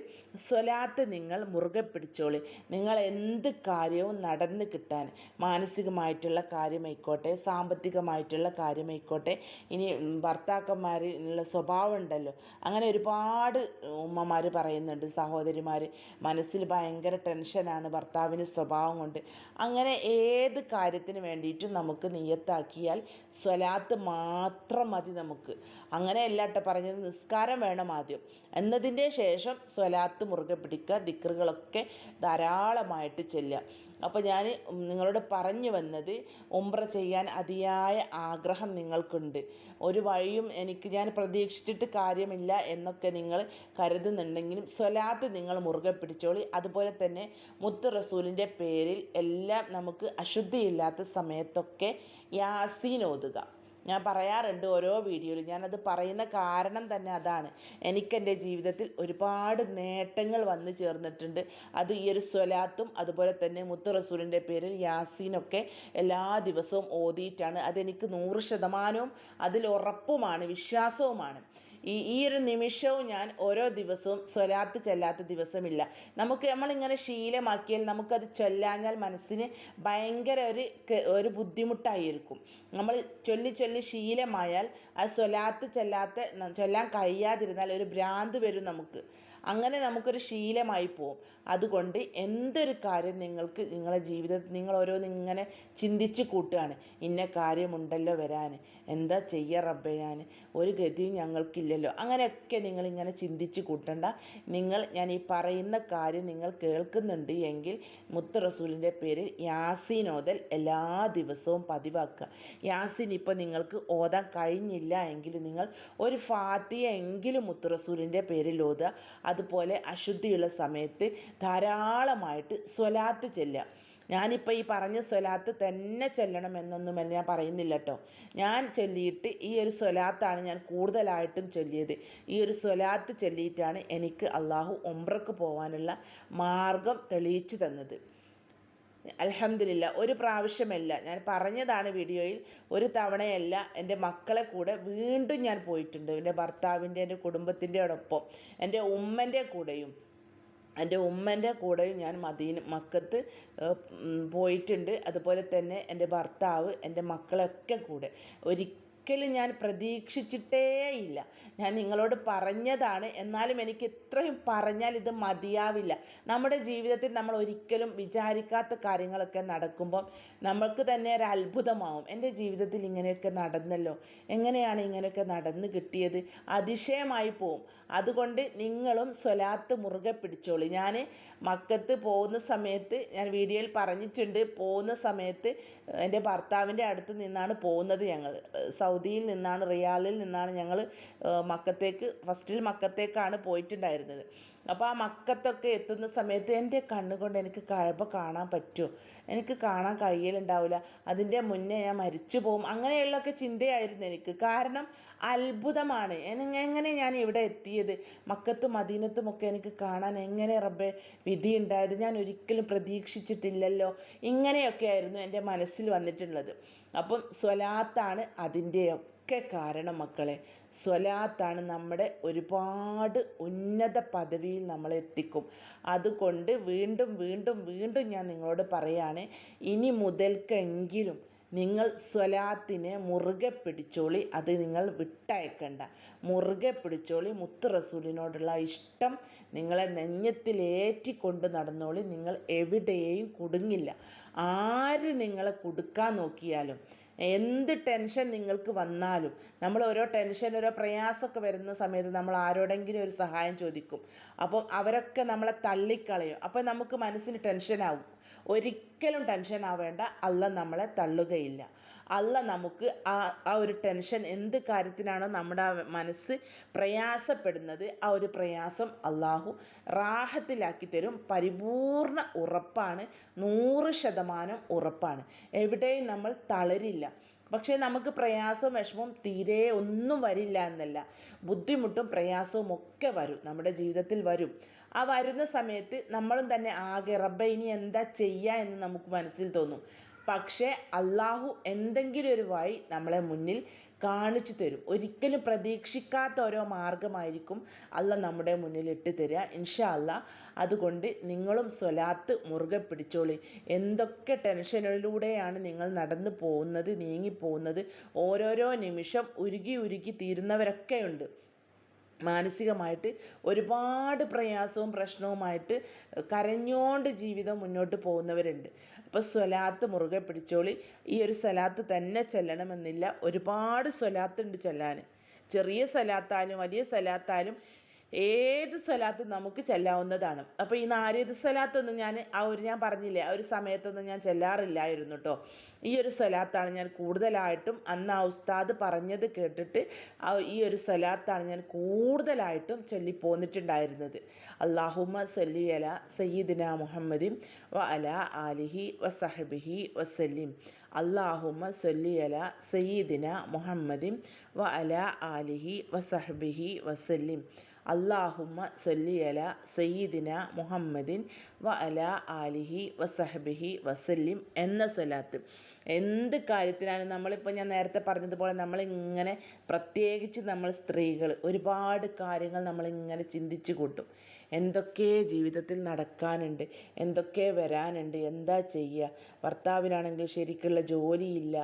സ്വലാത്ത് നിങ്ങൾ മുറുകെ പിടിച്ചോളി. നിങ്ങൾ എന്ത് കാര്യവും നടന്ന് കിട്ടാൻ മാനസികമായിട്ടുള്ള കാര്യമായിക്കോട്ടെ സാമ്പത്തികമായിട്ടുള്ള കാര്യമായിക്കോട്ടെ ഇനി ഭർത്താക്കന്മാരിലുള്ള സ്വഭാവം ഉണ്ടല്ലോ. അങ്ങനെ ഒരുപാട് ഉമ്മമാർ പറയുന്നുണ്ട് സഹോദരിമാർ മനസ്സിൽ ഭയങ്കര ടെൻഷനാണ് ഭർത്താവിന് സ്വഭാവം കൊണ്ട്. അങ്ങനെ ഏത് കാര്യത്തിന് വേണ്ടിയിട്ടും നമുക്ക് നിയത്താക്കിയാൽ സ്വലാത്ത് മാത്രം മതി നമുക്ക്. അങ്ങനെയല്ല കേട്ടോ പറഞ്ഞത്. നിസ്കാരം വേണം ആദ്യം. എന്നതിന്റെ ശേഷം സ്വലാത്ത് മുറുകെ പിടിക്കുക ദിക്റുകളൊക്കെ ധാരാളമായിട്ട് ചെല്ലുക. അപ്പോൾ ഞാൻ നിങ്ങളോട് പറഞ്ഞു വന്നത് ഉംറ ചെയ്യാൻ അതിയായ ആഗ്രഹം നിങ്ങൾക്കുണ്ട്. ഒരു വഴിയും എനിക്ക് ഞാൻ പ്രതീക്ഷിച്ചിട്ട് കാര്യമില്ല എന്നൊക്കെ നിങ്ങൾ കരുതുന്നുണ്ടെങ്കിലും സ്വലാത്ത് നിങ്ങൾ മുറുകെ പിടിച്ചോളി. അതുപോലെ തന്നെ മുത്ത് റസൂലിന്റെ പേരിൽ എല്ലാം നമുക്ക് അശുദ്ധിയില്ലാത്ത സമയത്തൊക്കെ യാസീൻ ഓതുക. ഞാൻ പറയാറുണ്ട് ഓരോ വീഡിയോയിലും. ഞാനത് പറയുന്ന കാരണം തന്നെ അതാണ്. എനിക്കെന്റെ ജീവിതത്തിൽ ഒരുപാട് നേട്ടങ്ങൾ വന്നു ചേർന്നിട്ടുണ്ട്. അത് ഈ ഒരു സ്വലാത്തും അതുപോലെ തന്നെ മുത്ത് റസൂലിന്റെ പേരിൽ യാസീനൊക്കെ എല്ലാ ദിവസവും ഓതിയിട്ടാണ്. അതെനിക്ക് നൂറ് ശതമാനവും അതിൽ ഉറപ്പുമാണ് വിശ്വാസവുമാണ്. ഈ ഈ ഒരു നിമിഷവും ഞാൻ ഓരോ ദിവസവും സ്വലാത്ത് ചെല്ലാത്ത ദിവസമില്ല. നമുക്ക് നമ്മളിങ്ങനെ ശീലമാക്കിയാൽ നമുക്കത് ചൊല്ലാഞ്ഞാൽ മനസ്സിന് ഭയങ്കര ഒരു ഒരു ബുദ്ധിമുട്ടായിരിക്കും. നമ്മൾ ചൊല്ലി ചൊല്ലി ശീലമായാൽ ആ സ്വലാത്ത് ചെല്ലാത്ത ചൊല്ലാൻ കഴിയാതിരുന്നാൽ ഒരു ഭ്രാന്ത് വരും നമുക്ക്. അങ്ങനെ നമുക്കൊരു ശീലമായി പോവും. അതുകൊണ്ട് എന്തൊരു കാര്യം നിങ്ങൾക്ക് നിങ്ങളെ ജീവിതത്തിൽ നിങ്ങൾ ഓരോന്ന് ഇങ്ങനെ ചിന്തിച്ച് കൂട്ടുകയാണ്. ഇന്ന കാര്യമുണ്ടല്ലോ വരാൻ. എന്താ ചെയ്യ റബ്ബേ ഞാൻ? ഒരു ഗതിയും ഞങ്ങൾക്കില്ലല്ലോ. അങ്ങനെയൊക്കെ നിങ്ങളിങ്ങനെ ചിന്തിച്ച് കൂട്ടണ്ട. നിങ്ങൾ ഞാൻ ഈ പറയുന്ന കാര്യം നിങ്ങൾ കേൾക്കുന്നുണ്ട് എങ്കിൽ മുത്ത് റസൂലിന്റെ പേരിൽ യാസീൻ ഓതൽ എല്ലാ ദിവസവും പതിവാക്കുക. യാസീൻ ഇപ്പോൾ നിങ്ങൾക്ക് ഓതാൻ കഴിഞ്ഞില്ല എങ്കിൽ നിങ്ങൾ ഒരു ഫാത്തിയ എങ്കിലും മുത്ത് റസൂലിന്റെ പേരിൽ ഓതുക. അതുപോലെ അശുദ്ധിയുള്ള സമയത്ത് ധാരാളമായിട്ട് സ്വലാത്ത് ചെല്ലുക. ഞാനിപ്പോൾ ഈ പറഞ്ഞ സ്വലാത്ത് തന്നെ ചൊല്ലണം എന്നൊന്നുമല്ല ഞാൻ പറയുന്നില്ല കേട്ടോ ഞാൻ ചൊല്ലിയിട്ട് ഈ ഒരു സ്വലാത്താണ് ഞാൻ കൂടുതലായിട്ടും ചൊല്ലിയത്. ഈ ഒരു സ്വലാത്ത് ചൊല്ലിയിട്ടാണ് എനിക്ക് അള്ളാഹു ഒമ്പ്രക്ക് പോകാനുള്ള മാർഗം തെളിയിച്ചു തന്നത്. അലഹമില്ല ഒരു പ്രാവശ്യമല്ല. ഞാൻ പറഞ്ഞതാണ് വീഡിയോയിൽ ഒരു തവണയല്ല എന്റെ മക്കളെ കൂടെ വീണ്ടും ഞാൻ പോയിട്ടുണ്ട്. എന്റെ ഭർത്താവിന്റെ എന്റെ കുടുംബത്തിന്റെ ഒപ്പം എന്റെ ഉമ്മന്റെ കൂടെയും. എന്റെ ഉമ്മന്റെ കൂടെയും ഞാൻ മദീന മക്കത്ത് പോയിട്ടുണ്ട്. അതുപോലെ തന്നെ എന്റെ ഭർത്താവ് എന്റെ മക്കളൊക്കെ കൂടെ. ഒരിക്കലും ഞാൻ പ്രതീക്ഷിച്ചിട്ടേ ഇല്ല. ഞാൻ നിങ്ങളോട് പറഞ്ഞതാണ്. എന്നാലും എനിക്ക് ഇത്രയും പറഞ്ഞാൽ ഇത് മതിയാവില്ല. നമ്മുടെ ജീവിതത്തിൽ നമ്മൾ ഒരിക്കലും വിചാരിക്കാത്ത കാര്യങ്ങളൊക്കെ നടക്കുമ്പം നമ്മൾക്ക് തന്നെ ഒരു അത്ഭുതമാവും. എന്റെ ജീവിതത്തിൽ ഇങ്ങനെയൊക്കെ നടന്നല്ലോ. എങ്ങനെയാണ് ഇങ്ങനെയൊക്കെ നടന്ന് കിട്ടിയത്? അതിശയമായി പോവും. അതുകൊണ്ട് നിങ്ങളും സ്വലാത്ത് മുറുകെ പിടിച്ചോളി. ഞാൻ മക്കത്ത് പോകുന്ന സമയത്ത് ഞാൻ വീഡിയോയിൽ പറഞ്ഞിട്ടുണ്ട്. പോകുന്ന സമയത്ത് എന്റെ ഭർത്താവിന്റെ അടുത്ത് നിന്നാണ് പോകുന്നത് ഞങ്ങൾ. സൗദിയിൽ നിന്നാണ് റിയാദിൽ നിന്നാണ് ഞങ്ങൾ മക്കത്തേക്ക് ഫസ്റ്റിൽ മക്കത്തേക്കാണ് പോയിട്ടുണ്ടായിരുന്നത്. അപ്പോൾ ആ മക്കത്തൊക്കെ എത്തുന്ന സമയത്ത് എന്റെ കണ്ണുകൊണ്ട് എനിക്ക് കഴബ കാണാൻ പറ്റുമോ? എനിക്ക് കാണാൻ കഴിയലുണ്ടാവില്ല. അതിന്റെ മുന്നേ ഞാൻ മരിച്ചു പോകും അങ്ങനെയുള്ളൊക്കെ ചിന്തയായിരുന്നു എനിക്ക്. കാരണം അത്ഭുതമാണ്. എങ്ങനെ ഞാൻ ഇവിടെ എത്തിയത്? മക്കത്തും മദീനത്തുമൊക്കെ എനിക്ക് കാണാൻ എങ്ങനെ റബ്ബെ വിധി ഉണ്ടായത്? ഞാൻ ഒരിക്കലും പ്രതീക്ഷിച്ചിട്ടില്ലല്ലോ. ഇങ്ങനെയൊക്കെ ആയിരുന്നു എന്റെ മനസ്സിൽ വന്നിട്ടുള്ളത്. അപ്പം സ്വലാത്താണ് അതിന്റെയൊക്കെ കാരണം മക്കളെ. സ്വലാത്താണ് നമ്മുടെ ഒരുപാട് ഉന്നത പദവിയിൽ നമ്മളെ എത്തിക്കും. അതുകൊണ്ട് വീണ്ടും വീണ്ടും വീണ്ടും ഞാൻ നിങ്ങളോട് പറയാണ് ഇനി മുതൽക്കെങ്കിലും നിങ്ങൾ സ്വലാത്തിനെ മുറുകെ പിടിച്ചോളി അത് നിങ്ങൾ വിട്ടയക്കണ്ട. മുറുകെ പിടിച്ചോളി മുത്ത് റസൂലിനോടുള്ള ഇഷ്ടം നിങ്ങളെ നെഞ്ഞത്തിലേറ്റിക്കൊണ്ട് നടന്നോളി നിങ്ങൾ എവിടെയും കുടുങ്ങില്ല. ആര് നിങ്ങളെ കൊടുക്കാൻ നോക്കിയാലും എന്ത് ടെൻഷൻ നിങ്ങൾക്ക് വന്നാലും നമ്മൾ ഓരോ ടെൻഷൻ ഓരോ പ്രയാസമൊക്കെ വരുന്ന സമയത്ത് നമ്മൾ ആരോടെങ്കിലും ഒരു സഹായം ചോദിക്കും. അപ്പോൾ അവരൊക്കെ നമ്മളെ തള്ളിക്കളയും. അപ്പോൾ നമുക്ക് മനസ്സിന് ടെൻഷനാവും. ഒരിക്കലും ടെൻഷൻ ആവേണ്ട. അല്ല നമ്മളെ തള്ളുകയില്ല. അല്ല നമുക്ക് ആ ആ ഒരു ടെൻഷൻ എന്ത് കാര്യത്തിനാണോ നമ്മുടെ മനസ്സ് പ്രയാസപ്പെടുന്നത് ആ ഒരു പ്രയാസം അള്ളാഹു റാഹത്തിലാക്കി തരും. പരിപൂർണ ഉറപ്പാണ്. നൂറ് ശതമാനം ഉറപ്പാണ്. എവിടെയും നമ്മൾ തളരില്ല. പക്ഷേ നമുക്ക് പ്രയാസവും വിഷമവും തീരെ ഒന്നും വരില്ല എന്നല്ല. ബുദ്ധിമുട്ടും പ്രയാസവും ഒക്കെ വരും. നമ്മുടെ ജീവിതത്തിൽ വരും. ആ വരുന്ന സമയത്ത് നമ്മളും തന്നെ ആകെ റബ്ബ ഇനി എന്താ ചെയ്യുക എന്ന് നമുക്ക് മനസ്സിൽ തോന്നും. പക്ഷേ അള്ളാഹു എന്തെങ്കിലും ഒരു വഴി നമ്മളെ മുന്നിൽ കാണിച്ചു തരും. ഒരിക്കലും പ്രതീക്ഷിക്കാത്ത ഓരോ മാർഗമായിരിക്കും അല്ല നമ്മുടെ മുന്നിൽ ഇട്ട് തരിക. ഇൻഷാ അല്ല അതുകൊണ്ട് നിങ്ങളും സ്വലാത്ത് മുറുകെ പിടിച്ചോളി. എന്തൊക്കെ ടെൻഷനിലൂടെയാണ് നിങ്ങൾ നടന്നു പോകുന്നത് നീങ്ങി പോകുന്നത്? ഓരോരോ നിമിഷം ഉരുകി ഉരുകി തീരുന്നവരൊക്കെയുണ്ട് മാനസികമായിട്ട് ഒരുപാട് പ്രയാസവും പ്രശ്നവുമായിട്ട് കരഞ്ഞോണ്ട് ജീവിതം മുന്നോട്ട് പോകുന്നവരുണ്ട്. അപ്പോൾ സ്വലാത്ത് മുറുകെ പിടിച്ചോളി. ഈ ഒരു സ്വലാത്ത് തന്നെ ചെല്ലണമെന്നില്ല. ഒരുപാട് സ്വലാത്തുണ്ട് ചെല്ലാൻ. ചെറിയ സ്വലാത്തായാലും വലിയ സ്വലാത്തായാലും ഏത് സ്വലാത്തും നമുക്ക് ചെല്ലാവുന്നതാണ്. അപ്പോൾ ഈ നാരീത് സ്വലാത്തൊന്നും ഞാൻ ആ ഒരു ഞാൻ പറഞ്ഞില്ലേ ആ ഒരു സമയത്തൊന്നും ഞാൻ ചെല്ലാറില്ലായിരുന്നു കേട്ടോ ഈ ഒരു സ്വലാത്താണ് ഞാൻ കൂടുതലായിട്ടും അന്ന് ആ ഉസ്താദ് പറഞ്ഞത് കേട്ടിട്ട് ആ ഈ ഒരു സ്വലാത്താണ് ഞാൻ കൂടുതലായിട്ടും ചൊല്ലിപ്പോന്നിട്ടുണ്ടായിരുന്നത്. അള്ളാഹുമ സല്ലി അല സയ്യിദിന മുഹമ്മദിൻ വ അല ആലിഹി വസഹബിഹി വസല്ലിം അള്ളാഹുമ സല്ലി. അല സയ്യിദിന മുഹമ്മദിൻ വ അല ആലിഹി വസഹബിഹി വസല്ലിം അള്ളാഹുമ്മ സല്ലി അല സയ്യിദിന മുഹമ്മദിൻ വ അല ആലിഹി വസഹബിഹി വസല്ലിം എന്ന സ്വലാത്ത്. എന്ത് കാര്യത്തിനാണ് നമ്മളിപ്പോൾ ഞാൻ നേരത്തെ പറഞ്ഞതുപോലെ നമ്മളിങ്ങനെ പ്രത്യേകിച്ച് നമ്മൾ സ്ത്രീകൾ ഒരുപാട് കാര്യങ്ങൾ നമ്മളിങ്ങനെ ചിന്തിച്ച് കൂട്ടും. എന്തൊക്കെ ജീവിതത്തിൽ നടക്കാനുണ്ട് എന്തൊക്കെ വരാനുണ്ട് എന്താ ചെയ്യുക? ഭർത്താവിനാണെങ്കിൽ ശരിക്കുള്ള ജോലിയില്ല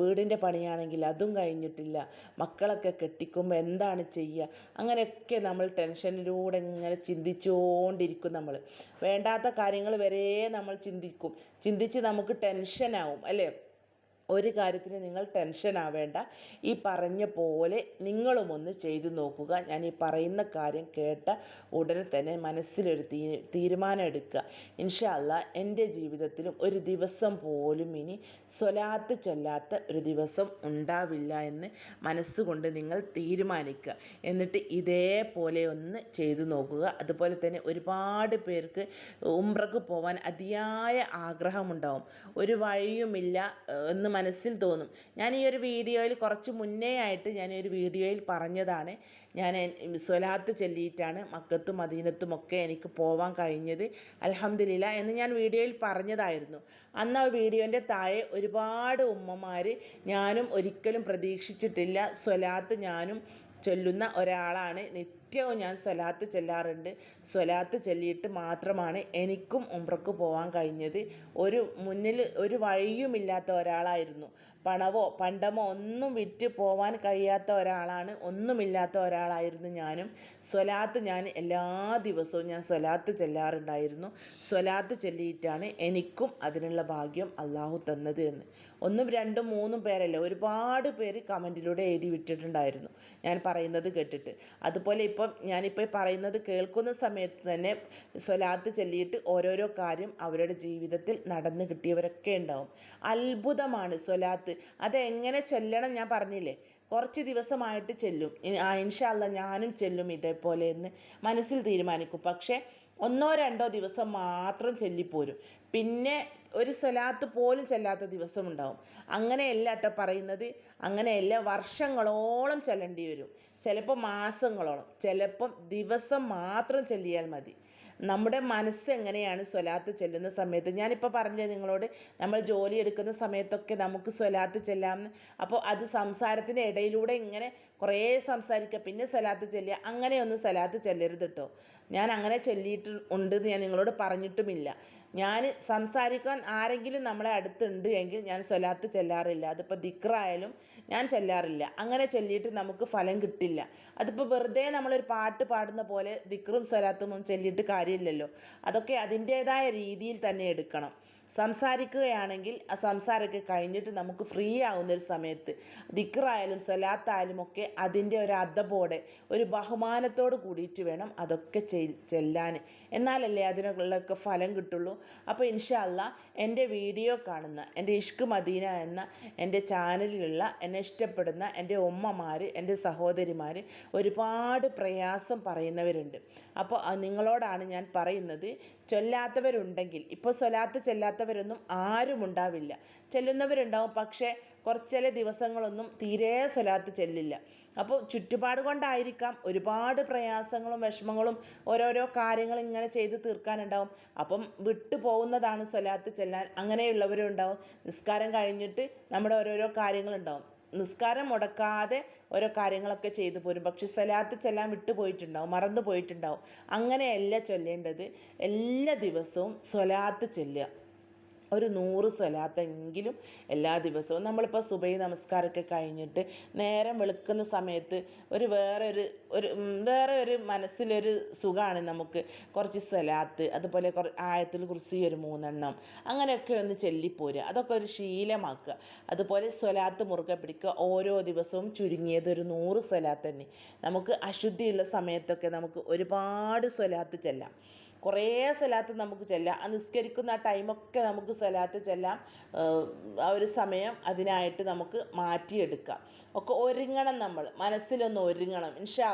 വീടിന്റെ പണിയാണെങ്കിൽ അതും കഴിഞ്ഞിട്ടില്ല മക്കളൊക്കെ കെട്ടിക്കുമ്പോൾ എന്താണ് ചെയ്യുക? അങ്ങനെയൊക്കെ നമ്മൾ ടെൻഷനിലൂടെ ഇങ്ങനെ ചിന്തിച്ചുകൊണ്ടിരിക്കും നമ്മൾ. വേണ്ടാത്ത കാര്യങ്ങൾ വരെ നമ്മൾ ചിന്തിക്കും. ചിന്തിച്ച് നമുക്ക് ടെൻഷനാവും അല്ലേ? ഒരു കാര്യത്തിന് നിങ്ങൾ ടെൻഷൻ ആവേണ്ട. ഈ പറഞ്ഞ പോലെ നിങ്ങളും ഒന്ന് ചെയ്തു നോക്കുക. ഞാൻ ഈ പറയുന്ന കാര്യം കേട്ട ഉടനെ തന്നെ മനസ്സിലൊരു തീ തീരുമാനം എടുക്കുക. ഇൻഷല്ല എന്റെ ജീവിതത്തിലും ഒരു ദിവസം പോലും ഇനി സ്വലാത്ത് ചൊല്ലാത്ത ഒരു ദിവസം ഉണ്ടാവില്ല എന്ന് മനസ്സുകൊണ്ട് നിങ്ങൾ തീരുമാനിക്കുക. എന്നിട്ട് ഇതേപോലെ ഒന്ന് ചെയ്തു നോക്കുക. അതുപോലെ തന്നെ ഒരുപാട് പേർക്ക് ഉംറക്ക് പോവാൻ അതിയായ ആഗ്രഹമുണ്ടാവും. ഒരു വഴിയുമില്ല എന്ന് മനസ്സിൽ തോന്നും. ഞാൻ ഈ ഒരു വീഡിയോയിൽ കുറച്ച് മുന്നേ ആയിട്ട് ഞാൻ ഒരു വീഡിയോയിൽ പറഞ്ഞതാണ്. ഞാൻ സ്വലാത്ത് ചൊല്ലിയിട്ടാണ് മക്കത്തും മദീനത്തും ഒക്കെ എനിക്ക് പോവാൻ കഴിഞ്ഞത്. അലഹമ്മദില്ല എന്ന് ഞാൻ വീഡിയോയിൽ പറഞ്ഞതായിരുന്നു. അന്ന് ആ വീഡിയോന്റെ താഴെ ഒരുപാട് ഉമ്മമാർ ഞാനും ഒരിക്കലും പ്രതീക്ഷിച്ചിട്ടില്ല സ്വലാത്ത് ഞാനും ചൊല്ലുന്ന ഒരാളാണ് നിത്യവും ഞാൻ സ്വലാത്ത് ചെല്ലാറുണ്ട്. സ്വലാത്ത് ചെല്ലിയിട്ട് മാത്രമാണ് എനിക്കും ഉംറക്ക് പോകാൻ കഴിഞ്ഞത്. ഒരു മുന്നിൽ ഒരു വഴിയുമില്ലാത്ത ഒരാളായിരുന്നു. പണവോ പണ്ടമോ ഒന്നും വിറ്റ് പോവാൻ കഴിയാത്ത ഒരാളാണ്. ഒന്നുമില്ലാത്ത ഒരാളായിരുന്നു ഞാനും. സ്വലാത്ത് ഞാൻ എല്ലാ ദിവസവും ഞാൻ സ്വലാത്ത് ചെല്ലാറുണ്ടായിരുന്നു. സ്വലാത്ത് ചൊല്ലിയിട്ടാണ് എനിക്കും അതിനുള്ള ഭാഗ്യം അള്ളാഹു തന്നത് എന്ന്. ഒന്നും രണ്ടും മൂന്നും പേരല്ല ഒരുപാട് പേര് കമന്റിലൂടെ എഴുതി വിട്ടിട്ടുണ്ടായിരുന്നു. ഞാൻ പറയുന്നത് കേട്ടിട്ട്. അതുപോലെ ഇപ്പം ഞാനിപ്പോൾ പറയുന്നത് കേൾക്കുന്ന സമയത്ത് തന്നെ സ്വലാത്ത് ചൊല്ലിയിട്ട് ഓരോരോ കാര്യം അവരുടെ ജീവിതത്തിൽ നടന്നു കിട്ടിയവരൊക്കെ ഉണ്ടാവും. അത്ഭുതമാണ് സ്വലാത്ത്. അതെങ്ങനെ ചൊല്ലണം ഞാൻ പറഞ്ഞില്ലേ? കുറച്ച് ദിവസമായിട്ട് ചെല്ലും. ഇൻഷാല്ല ഞാനും ചെല്ലും ഇതേപോലെ എന്ന് മനസ്സിൽ തീരുമാനിക്കും. പക്ഷേ ഒന്നോ രണ്ടോ ദിവസം മാത്രം ചൊല്ലിപ്പോരും. പിന്നെ ഒരു സ്വലാത്ത് പോലും ചെല്ലാത്ത ദിവസം ഉണ്ടാവും അങ്ങനെയല്ല കേട്ടോ പറയുന്നത്. അങ്ങനെയല്ല വർഷങ്ങളോളം ചെല്ലേണ്ടി വരും. ചിലപ്പോൾ മാസങ്ങളോളം. ചിലപ്പം ദിവസം മാത്രം ചെല്ലിയാൽ മതി. നമ്മുടെ മനസ്സ് എങ്ങനെയാണ് സ്വലാത്ത് ചെല്ലുന്ന സമയത്ത്? ഞാനിപ്പോൾ പറഞ്ഞത് നിങ്ങളോട് നമ്മൾ ജോലി എടുക്കുന്ന സമയത്തൊക്കെ നമുക്ക് സ്വലാത്ത് ചെല്ലാമെന്ന് അപ്പോൾ അത് സംസാരത്തിന്റെ ഇടയിലൂടെ ഇങ്ങനെ കുറേ സംസാരിക്കുക പിന്നെ സ്വലാത്ത് ചെല്ലുക. അങ്ങനെയൊന്നും സ്വലാത്ത് ചെല്ലരുത് കേട്ടോ ഞാൻ അങ്ങനെ ചൊല്ലിയിട്ട് ഉണ്ട് എന്ന് ഞാൻ നിങ്ങളോട് പറഞ്ഞിട്ടുമില്ല. ഞാൻ സംസാരിക്കാൻ ആരെങ്കിലും നമ്മളെ അടുത്തുണ്ട് എങ്കിൽ ഞാൻ സ്വലാത്ത് ചെല്ലാറില്ല. അതിപ്പോൾ ദിക്റായാലും ഞാൻ ചെല്ലാറില്ല. അങ്ങനെ ചൊല്ലിയിട്ട് നമുക്ക് ഫലം കിട്ടില്ല. അതിപ്പോൾ വെറുതെ നമ്മളൊരു പാട്ട് പാടുന്ന പോലെ ദിക്റും സ്വലാത്തും ചൊല്ലിയിട്ട് കാര്യമില്ലല്ലോ. അതൊക്കെ അതിന്റേതായ രീതിയിൽ തന്നെ എടുക്കണം. സംസാരിക്കുകയാണെങ്കിൽ ആ സംസാരമൊക്കെ കഴിഞ്ഞിട്ട് നമുക്ക് ഫ്രീ ആവുന്ന ഒരു സമയത്ത് ദിക്റായാലും സ്വലാത്തായാലും ഒക്കെ അതിന്റെ ഒരു അദബോടെ ഒരു ബഹുമാനത്തോട് കൂടിയിട്ട് വേണം അതൊക്കെ ചെല്ലാൻ. എന്നാലല്ലേ അതിനുള്ളൊക്കെ ഫലം കിട്ടുള്ളൂ. അപ്പോൾ ഇൻഷാല്ല എന്റെ വീഡിയോ കാണുന്ന എന്റെ ഇഷ്ക് മദീന എന്ന എന്റെ ചാനലിലുള്ള എന്നെ ഇഷ്ടപ്പെടുന്ന എന്റെ ഉമ്മമാർ എന്റെ സഹോദരിമാർ ഒരുപാട് പ്രയാസം പറയുന്നവരുണ്ട്. അപ്പോൾ നിങ്ങളോടാണ് ഞാൻ പറയുന്നത്. ചൊല്ലാത്തവരുണ്ടെങ്കിൽ ഇപ്പോൾ സ്വലാത്ത് ചെല്ലാത്തവരൊന്നും ആരും ഉണ്ടാവില്ല. ചെല്ലുന്നവരുണ്ടാവും പക്ഷേ കുറച്ച് ചില ദിവസങ്ങളൊന്നും തീരെ സ്വലാത്ത് ചെല്ലില്ല. അപ്പോൾ ചുറ്റുപാട് കൊണ്ടായിരിക്കാം ഒരുപാട് പ്രയാസങ്ങളും വിഷമങ്ങളും ഓരോരോ കാര്യങ്ങൾ ഇങ്ങനെ ചെയ്ത് തീർക്കാനുണ്ടാവും. അപ്പം വിട്ടു പോകുന്നതാണ് സ്വലാത്ത് ചെല്ലാൻ. അങ്ങനെയുള്ളവരും ഉണ്ടാവും നിസ്കാരം കഴിഞ്ഞിട്ട് നമ്മുടെ ഓരോരോ കാര്യങ്ങളുണ്ടാവും. നിസ്കാരം മുടക്കാതെ ഓരോ കാര്യങ്ങളൊക്കെ ചെയ്തു പോരും. പക്ഷെ സ്വലാത്ത് ചെല്ലാൻ വിട്ടുപോയിട്ടുണ്ടാവും മറന്നു പോയിട്ടുണ്ടാവും. അങ്ങനെയല്ല ചൊല്ലേണ്ടത്. എല്ലാ ദിവസവും സ്വലാത്ത് ചെല്ലുക. ഒരു നൂറ് സ്വലാത്തെങ്കിലും എല്ലാ ദിവസവും നമ്മളിപ്പോൾ സുബൈ നമസ്കാരമൊക്കെ കഴിഞ്ഞിട്ട് നേരം വെളുക്കുന്ന സമയത്ത് ഒരു വേറെ ഒരു ഒരു വേറെ ഒരു മനസ്സിലൊരു സുഖമാണ് നമുക്ക്. കുറച്ച് സ്വലാത്ത് അതുപോലെ കുറ ആയത്തിൽ കുറിച്ച് ഒരു മൂന്നെണ്ണം അങ്ങനെയൊക്കെ ഒന്ന് ചൊല്ലിപ്പോരുക. അതൊക്കെ ഒരു ശീലമാക്കുക. അതുപോലെ സ്വലാത്ത് മുറുകെ പിടിക്കുക. ഓരോ ദിവസവും ചുരുങ്ങിയത് ഒരു നൂറ് സ്വലാത്ത് തന്നെ. നമുക്ക് അശുദ്ധിയുള്ള സമയത്തൊക്കെ നമുക്ക് ഒരുപാട് സ്വലാത്ത് ചെല്ലാം. കുറേ സ്ഥലത്ത് നമുക്ക് ചെല്ലാം. ആ നിസ്കരിക്കുന്ന ആ ടൈമൊക്കെ നമുക്ക് സ്ഥലത്ത് ചെല്ലാം. ആ ഒരു സമയം അതിനായിട്ട് നമുക്ക് മാറ്റിയെടുക്കാം. ഒക്കെ ഒരുങ്ങണം നമ്മൾ. മനസ്സിലൊന്ന് ഒരുങ്ങണം. ഇൻഷാ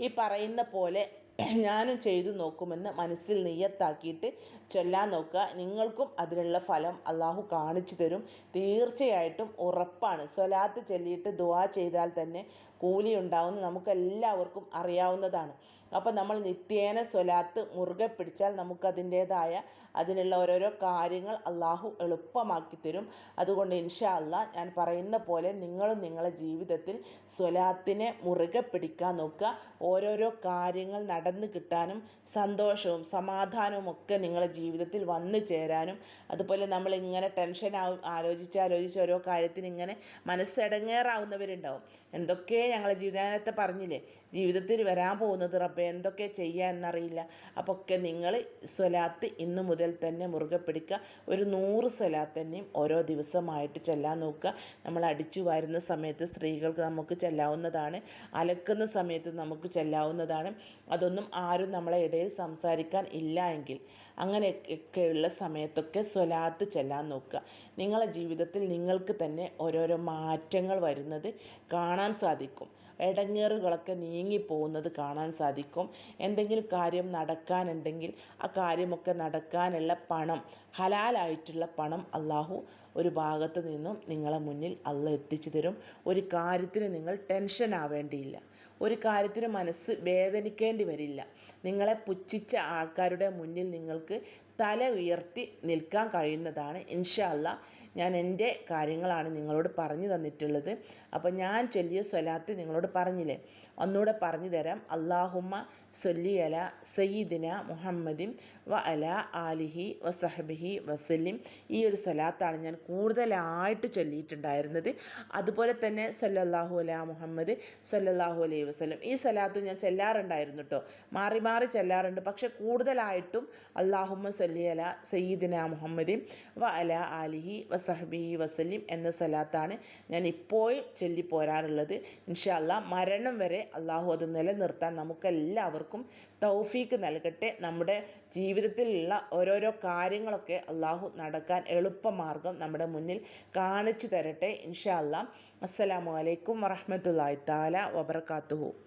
ഈ പറയുന്ന പോലെ ഞാനും ചെയ്തു നോക്കുമെന്ന് മനസ്സിൽ നെയ്യത്താക്കിയിട്ട് ചൊല്ലാൻ നോക്കുക. നിങ്ങൾക്കും അതിനുള്ള ഫലം അള്ളാഹു കാണിച്ചു തരും. തീർച്ചയായിട്ടും ഉറപ്പാണ്. സ്വലാത്ത് ചൊല്ലിയിട്ട് ദുവാ ചെയ്താൽ തന്നെ കൂലി ഉണ്ടാവുമെന്ന് നമുക്കെല്ലാവർക്കും അറിയാവുന്നതാണ്. അപ്പോൾ നമ്മൾ നിത്യേന സ്വലാത്ത് മുറുകെ പിടിച്ചാൽ നമുക്കതിന്റേതായ അതിനുള്ള ഓരോരോ കാര്യങ്ങൾ അള്ളാഹു എളുപ്പമാക്കി തരും. അതുകൊണ്ട് ഇൻഷാ അല്ലാ ഞാൻ പറയുന്ന പോലെ നിങ്ങളും നിങ്ങളുടെ ജീവിതത്തിൽ സ്വലാത്തിനെ മുറുകെ പിടിക്കാൻ നോക്കുക. ഓരോരോ കാര്യങ്ങൾ നടന്നു കിട്ടാനും സന്തോഷവും സമാധാനവും ഒക്കെ നിങ്ങളുടെ ജീവിതത്തിൽ വന്നു ചേരാനും അതുപോലെ നമ്മൾ ഇങ്ങനെ ടെൻഷൻ ആവും ആലോചിച്ച് ആലോചിച്ച് ഓരോ കാര്യത്തിന് ഇങ്ങനെ മനസ്സടങ്ങേറാവുന്നവരുണ്ടാവും. എന്തൊക്കെ ഞങ്ങളുടെ ജീവിതത്തെ പറഞ്ഞില്ലേ ജീവിതത്തിൽ വരാൻ പോകുന്നത് റബ്ബെ എന്തൊക്കെ ചെയ്യുക എന്നറിയില്ല. അപ്പോൾ ഒക്കെ നിങ്ങൾ സ്വലാത്ത് ഇന്നു മുതൽ തന്നെ മുറുകെ പിടിക്കുക. ഒരു നൂറ് സ്വലാത്ത് തന്നെയും ഓരോ ദിവസമായിട്ട് ചെല്ലാൻ നോക്കുക. നമ്മൾ അടിച്ചു വരുന്ന സമയത്ത് സ്ത്രീകൾക്ക് നമുക്ക് ചെല്ലാവുന്നതാണ്. അലക്കുന്ന സമയത്ത് നമുക്ക് ചെല്ലാവുന്നതാണ്. അതൊന്നും ആരും നമ്മളെ ഇടയിൽ സംസാരിക്കാൻ ഇല്ല എങ്കിൽ അങ്ങനെയൊക്കെയുള്ള സമയത്തൊക്കെ സ്വലാത്ത് ചെല്ലാൻ നോക്കുക. നിങ്ങളുടെ ജീവിതത്തിൽ നിങ്ങൾക്ക് തന്നെ ഓരോരോ മാറ്റങ്ങൾ വരുന്നത് കാണാൻ സാധിക്കും. ഇടങ്ങേറുകളൊക്കെ നീങ്ങിപ്പോകുന്നത് കാണാൻ സാധിക്കും. എന്തെങ്കിലും കാര്യം നടക്കാനുണ്ടെങ്കിൽ ആ കാര്യമൊക്കെ നടക്കാനുള്ള പണം ഹലാലായിട്ടുള്ള പണം അള്ളാഹു ഒരു ഭാഗത്ത് നിന്നും നിങ്ങളെ മുന്നിൽ അള്ള എത്തിച്ചു തരും. ഒരു കാര്യത്തിന് നിങ്ങൾ ടെൻഷൻ ആവേണ്ടിയില്ല. ഒരു കാര്യത്തിന് മനസ്സ് വേദനിക്കേണ്ടി വരില്ല. നിങ്ങളെ പുച്ഛിച്ച ആൾക്കാരുടെ മുന്നിൽ നിങ്ങൾക്ക് തല ഉയർത്തി നിൽക്കാൻ കഴിയുന്നതാണ്. ഇൻഷാ അല്ലാ ഞാൻ എന്റെ കാര്യങ്ങളാണ് നിങ്ങളോട് പറഞ്ഞു തന്നിട്ടുള്ളത്. അപ്പോൾ ഞാൻ ചൊല്ലിയ സ്വലാത്ത് നിങ്ങളോട് പറഞ്ഞില്ലേ? ഒന്നുകൂടെ പറഞ്ഞു തരാം. അള്ളാഹുമ്മ സൊല്ലി അല സയ്യിദിന മുഹമ്മദിൻ വ അല ആലിഹി വസഹബിഹി വസല്ലിം. ഈ ഒരു സ്വലാത്താണ് ഞാൻ കൂടുതലായിട്ട് ചൊല്ലിയിട്ടുണ്ടായിരുന്നത്. അതുപോലെ തന്നെ സല്ലല്ലാഹു അല മുഹമ്മദ് സല്ലല്ലാഹു അലൈഹി വസല്ലം. ഈ സ്വലാത്ത് ഞാൻ ചെല്ലാറുണ്ടായിരുന്നു കേട്ടോ മാറി മാറി ചെല്ലാറുണ്ട്. പക്ഷെ കൂടുതലായിട്ടും അള്ളാഹുമ്മ സല്ലി അല സയ്യിദിന മുഹമ്മദിൻ വ അല ആലിഹി വസഹബിഹി വസല്ലിം എന്ന സ്വലാത്താണ് ഞാൻ ഇപ്പോഴും ചൊല്ലിപ്പോരാറുള്ളത്. ഇൻഷാ അല്ലാ മരണം വരെ അള്ളാഹു അത് നിലനിർത്താൻ നമുക്കെല്ലാവർക്കും തൗഫീക്ക് നൽകട്ടെ. നമ്മുടെ ജീവിതത്തിലുള്ള ഓരോരോ കാര്യങ്ങളൊക്കെ അള്ളാഹു നടക്കാൻ എളുപ്പമാർഗം നമ്മുടെ മുന്നിൽ കാണിച്ചു തരട്ടെ. ഇൻഷാ അല്ലാം അസ്സലാമു അലൈക്കും വറഹ്മത്തുള്ളാഹി താല വബറകാതുഹു.